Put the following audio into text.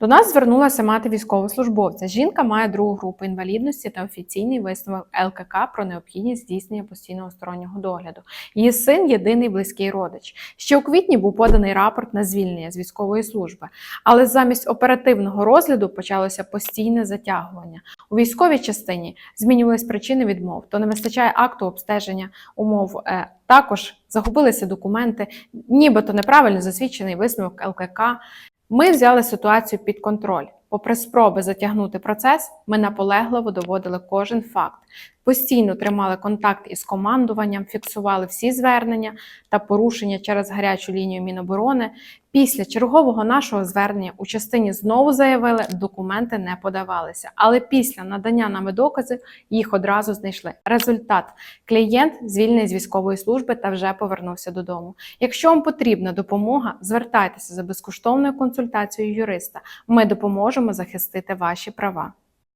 До нас звернулася мати військовослужбовця. Жінка має другу групу інвалідності та офіційний висновок ЛКК про необхідність здійснення постійного стороннього догляду. Її син єдиний близький родич. Ще у квітні був поданий рапорт на звільнення з військової служби, але замість оперативного розгляду почалося постійне затягування. У військовій частині змінювались причини відмов, то не вистачає акту обстеження умов. е, Також загубилися документи, нібито неправильно засвідчений висновок ЛКК. Ми взяли ситуацію під контроль. Попри спроби затягнути процес, ми наполегливо доводили кожен факт, постійно тримали контакт із командуванням, фіксували всі звернення та порушення через гарячу лінію Міноборони. Після чергового нашого звернення у частині знову заявили, документи не подавалися. Але після надання нами доказів їх одразу знайшли. Результат: клієнт звільнений з військової служби та вже повернувся додому. Якщо вам потрібна допомога, звертайтеся за безкоштовною консультацією юриста. Ми допоможемо захистити ваші права.